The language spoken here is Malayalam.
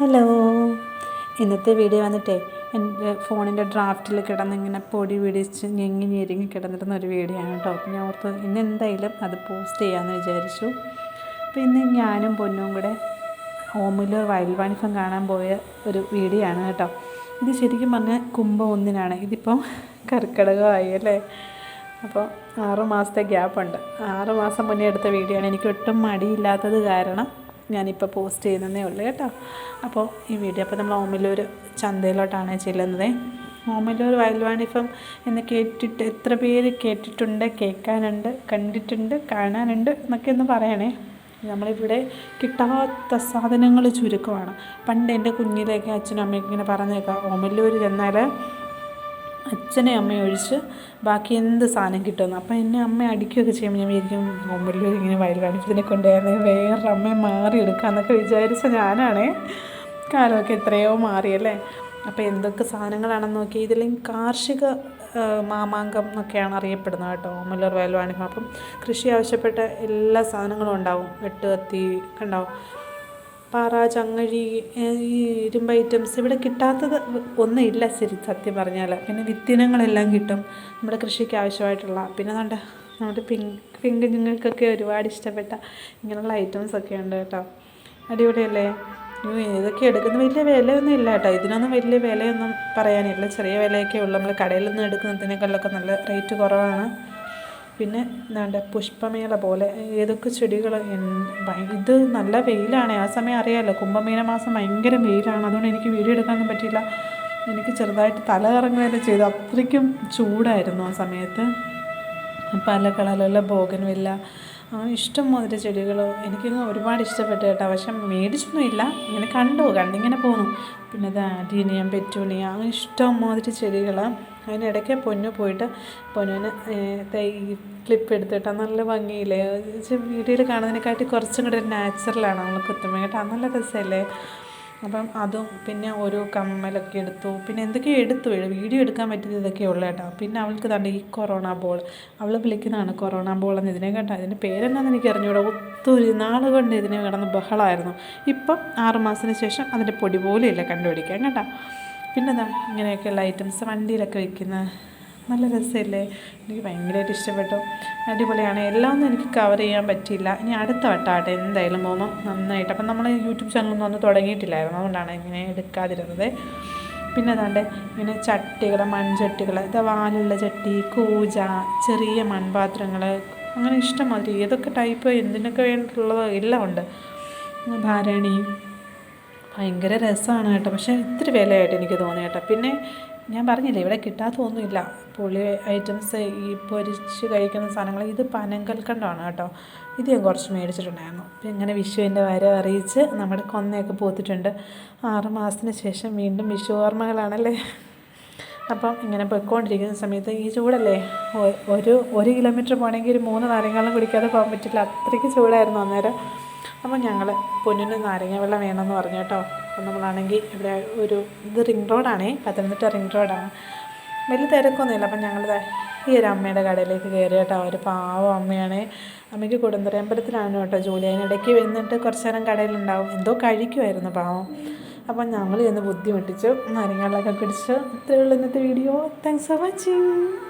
ഹലോ. ഇന്നത്തെ വീഡിയോ വന്നിട്ടേ എന്റെ ഫോണിന്റെ ഡ്രാഫ്റ്റിൽ കിടന്ന് ഇങ്ങനെ പൊടി പിടിച്ച് ഞെങ്ങി ഞെരുങ്ങി കിടന്നിരുന്ന ഒരു വീഡിയോ ആണ് കേട്ടോ. ഞാൻ ഓർത്ത് ഇന്ന് എന്തായാലും അത് പോസ്റ്റ് ചെയ്യാമെന്ന് വിചാരിച്ചു. അപ്പോൾ ഇന്ന് ഞാനും പൊന്നും കൂടെ ഓമുലൂർ വൈൽഡ് വാണിഫം കാണാൻ പോയ ഒരു വീഡിയോ ആണ് കേട്ടോ. ഇത് ശരിക്കും പറഞ്ഞാൽ കുംഭം ഒന്നിനാണ്. ഇതിപ്പം കർക്കിടകമായി അല്ലേ? അപ്പോൾ ആറ് മാസത്തെ ഗ്യാപ്പുണ്ട്. ആറ് മാസം മുന്നേ എടുത്ത വീഡിയോ ആണ്. എനിക്ക് ഒട്ടും മടിയില്ലാത്തത് കാരണം ഞാനിപ്പോൾ പോസ്റ്റ് ചെയ്യുന്നതേ ഉള്ളൂ കേട്ടോ. അപ്പോൾ ഈ വീഡിയോ അപ്പോൾ നമ്മൾ ഓമലൂർ ചന്തയിലോട്ടാണ് ചെല്ലുന്നത്. ഓമലൂർ വയൽവാണിഫം വാണിഫം എന്ന് കേട്ടിട്ട് എത്ര പേര് കേട്ടിട്ടുണ്ട് കേൾക്കാനുണ്ട് കണ്ടിട്ടുണ്ട് കാണാനുണ്ട് എന്നൊക്കെ ഒന്ന് പറയണേ. നമ്മളിവിടെ കിട്ടാത്ത സാധനങ്ങൾ ചുരുക്കമാണ്. പണ്ട് എന്റെ കുഞ്ഞിലേക്ക് അച്ഛനും അമ്മയ്ക്ക് ഇങ്ങനെ പറഞ്ഞേക്കാം ഓമല്ലൂർ ചെന്നാൽ അച്ഛനെ അമ്മയും ഒഴിച്ച് ബാക്കി എന്ത് സാധനം കിട്ടുമെന്ന്. അപ്പം എന്നെ അമ്മ അടിക്കുകയൊക്കെ ചെയ്യുമ്പോൾ ഞാൻ വിചാരിക്കും മുമ്പിൽ ഇങ്ങനെ വയൽ കാണിച്ചതിനെ കൊണ്ടുപോയാൽ വേറെ അമ്മയെ മാറിയെടുക്കാമെന്നൊക്കെ വിചാരിച്ച ഞാനാണേ. കാലമൊക്കെ എത്രയോ മാറിയല്ലേ? അപ്പോൾ എന്തൊക്കെ സാധനങ്ങളാണെന്ന് നോക്കി ഇതിലും കാർഷിക മാമാങ്കം എന്നൊക്കെയാണ് അറിയപ്പെടുന്നത് കേട്ടോ ഓമല്ലൂർ വയൽവാണിഭം അപ്പം കൃഷി ആവശ്യപ്പെട്ട എല്ലാ സാധനങ്ങളും ഉണ്ടാവും. വെട്ടുകത്തി ഉണ്ടാവും. പാറ ചങ്ങഴി ഈ ഇരുമ്പ് ഐറ്റംസ് ഇവിടെ കിട്ടാത്തത് ഒന്നും ഇല്ല ശരി സത്യം പറഞ്ഞാൽ പിന്നെ വിത്തിനങ്ങളെല്ലാം കിട്ടും നമ്മുടെ കൃഷിക്ക് ആവശ്യമായിട്ടുള്ള. പിന്നെ നമ്മുടെ നമ്മുടെ പിങ്ക് പിങ്ക് നിങ്ങൾക്കൊക്കെ ഒരുപാട് ഇഷ്ടപ്പെട്ട ഇങ്ങനെയുള്ള ഐറ്റംസ് ഒക്കെ ഉണ്ട് കേട്ടോ. അടിപൊളിയല്ലേ? ഏതൊക്കെ എടുക്കുന്ന വലിയ വിലയൊന്നും ഇല്ല കേട്ടോ. ഇതിനൊന്നും വലിയ വിലയൊന്നും പറയാനില്ല. ചെറിയ വിലയൊക്കെ ഉള്ളൂ. നമ്മൾ കടയിൽ നിന്ന് എടുക്കുന്നതിനേക്കാളൊക്കെ നല്ല റേറ്റ് കുറവാണ്. പിന്നെ എന്താണ്ട് പുഷ്പമേള പോലെ ഏതൊക്കെ ചെടികൾ ഇത് നല്ല വെയിലാണ്. ആ സമയം അറിയാമല്ലോ കുംഭമീന മാസം ഭയങ്കര വെയിലാണ്. അതുകൊണ്ട് എനിക്ക് വീഡിയോ എടുക്കാനൊന്നും പറ്റിയില്ല. എനിക്ക് ചെറുതായിട്ട് തല കറങ്ങുകയൊക്കെ ചെയ്തു. അത്രയ്ക്കും ചൂടായിരുന്നു ആ സമയത്ത്. പല കളറിലുള്ള ബോഗൻവില്ല ഇഷ്ടം ഇഷ്ടംമാതിരി ചെടികൾ എനിക്കങ്ങ് ഒരുപാട് ഇഷ്ടപ്പെട്ടു കേട്ടോ. പക്ഷെ മേടിച്ചൊന്നും ഇല്ല ഇങ്ങനെ കണ്ടു കണ്ടിങ്ങനെ പോന്നു. പിന്നെ ആന്റീനിയം പെറ്റൂണിയ അങ്ങനെ ഇഷ്ടം ഇഷ്ടംമാതിരി ചെടികൾ അതിനിടയ്ക്ക് പൊന്നു പോയിട്ട് പൊന്നുവിന് ഈ ക്ലിപ്പ് എടുത്തിട്ട് നല്ല ഭംഗിയില്ലേ? വീഡിയോയിൽ കാണുന്നതിനെക്കാട്ടി കുറച്ചും കൂടെ നാച്ചുറലാണ് നമ്മൾ കുത്തുമ്പോൾ കേട്ടോ നല്ല രസമല്ലേ? അപ്പം അതും പിന്നെ ഓരോ കമ്മലൊക്കെ എടുത്തു. പിന്നെ എന്തൊക്കെയോ എടുത്തു. വീഡിയോ എടുക്കാൻ പറ്റുന്ന ഇതൊക്കെ ഉള്ളു കേട്ടോ. പിന്നെ അവൾക്ക് തണ്ട് ഈ കൊറോണ ബോൾ അവൾ വിളിക്കുന്നതാണ് കൊറോണ ബോൾ എന്ന് ഇതിനെ കേട്ടോ ഇതിന്റെ പേരെന്താണെന്ന് എനിക്ക് അറിഞ്ഞൂടെ. ഒത്തിരി നാൾ കൊണ്ട് ഇതിനെ കിടന്ന് ബഹളമായിരുന്നു ഇപ്പം ആറുമാസത്തിന് ശേഷം അതിന്റെ പൊടി പോലും ഇല്ല കണ്ടുപിടിക്കാൻ. കേട്ടോ പിന്നെ എന്താ ഇങ്ങനെയൊക്കെയുള്ള ഐറ്റംസ് വണ്ടിയിലൊക്കെ വയ്ക്കുന്ന നല്ല രസമല്ലേ? എനിക്ക് ഭയങ്കരമായിട്ട് ഇഷ്ടപ്പെട്ടു. അടിപൊളിയാണ്. എല്ലാം ഒന്നും എനിക്ക് കവർ ചെയ്യാൻ പറ്റിയില്ല. ഇനി അടുത്ത വട്ടാട്ടെ എന്തായാലും പോകുമ്പോൾ നന്നായിട്ട്. അപ്പം നമ്മൾ യൂട്യൂബ് ചാനലൊന്നും ഒന്നും തുടങ്ങിയിട്ടില്ലായിരുന്നു. അതുകൊണ്ടാണ് ഇങ്ങനെ എടുക്കാതിരുന്നത്. പിന്നെ അതാണ്ട് ഇങ്ങനെ ചട്ടികൾ മൺചട്ടികൾ ഇത് വാലുള്ള ചട്ടി കൂജ ചെറിയ മൺപാത്രങ്ങൾ അങ്ങനെ ഇഷ്ടമാതിരി ഏതൊക്കെ ടൈപ്പ് എന്തിനൊക്കെ വേണ്ടിയിട്ടുള്ളത് എല്ലാം ഉണ്ട്. ഭാരണി ഭയങ്കര രസമാണ് കേട്ടോ. പക്ഷേ ഇത്തിരി വിലയായിട്ട് എനിക്ക് തോന്നി കേട്ടോ. പിന്നെ ഞാൻ പറഞ്ഞില്ലേ ഇവിടെ കിട്ടാത്തൊന്നുമില്ല. പുളി ഐറ്റംസ് ഈ പൊരിച്ച് കഴിക്കുന്ന സാധനങ്ങൾ ഇത് പനങ്കൽക്കണ്ടമാണ് കേട്ടോ. ഇത് ഞാൻ കുറച്ച് മേടിച്ചിട്ടുണ്ടായിരുന്നു. അപ്പം ഇങ്ങനെ വിഷുവിന്റെ വരവ് അറിയിച്ച് നമ്മുടെ കൊന്നയൊക്കെ പോത്തിട്ടുണ്ട്. ആറ് മാസത്തിന് ശേഷം വീണ്ടും വിഷു ഓർമ്മകളാണല്ലേ? അപ്പം ഇങ്ങനെ പൊയ്ക്കൊണ്ടിരിക്കുന്ന സമയത്ത് ഈ ചൂടല്ലേ? ഒരു ഒരു കിലോമീറ്റർ പോകണമെങ്കിൽ ഒരു മൂന്ന് നാരങ്ങളും കുടിക്കാതെ പോകാൻ പറ്റില്ല. അത്രയ്ക്ക് ചൂടായിരുന്നു അന്നേരം. അപ്പം ഞങ്ങൾ പൊന്നിന് നാരങ്ങ വെള്ളം വേണമെന്ന് പറഞ്ഞു കേട്ടോ. അപ്പം നമ്മളാണെങ്കിൽ ഇവിടെ ഒരു ഇത് റിംഗ് റോഡാണേ പത്തനംതിട്ട റിംഗ് റോഡാണ് വലിയ തിരക്കൊന്നുമില്ല. അപ്പം ഞങ്ങൾ ഈ ഒരു അമ്മയുടെ കടയിലേക്ക് കയറി കേട്ടോ. ഒരു പാവം അമ്മയാണ്. അമ്മയ്ക്ക് കുടുംബരമ്പലത്തിലാണ് കേട്ടോ ജോലി. അതിനിടയ്ക്ക് വന്നിട്ട് കുറച്ച് നേരം കടയിലുണ്ടാവും. എന്തോ കഴിക്കുമായിരുന്നു പാവം. അപ്പം ഞങ്ങൾ ചെന്ന് ബുദ്ധിമുട്ടിച്ചു. നാരങ്ങളൊക്കെ കുടിച്ചു. ഇത്രയുള്ള ഇന്നത്തെ വീഡിയോ. Thanks for watching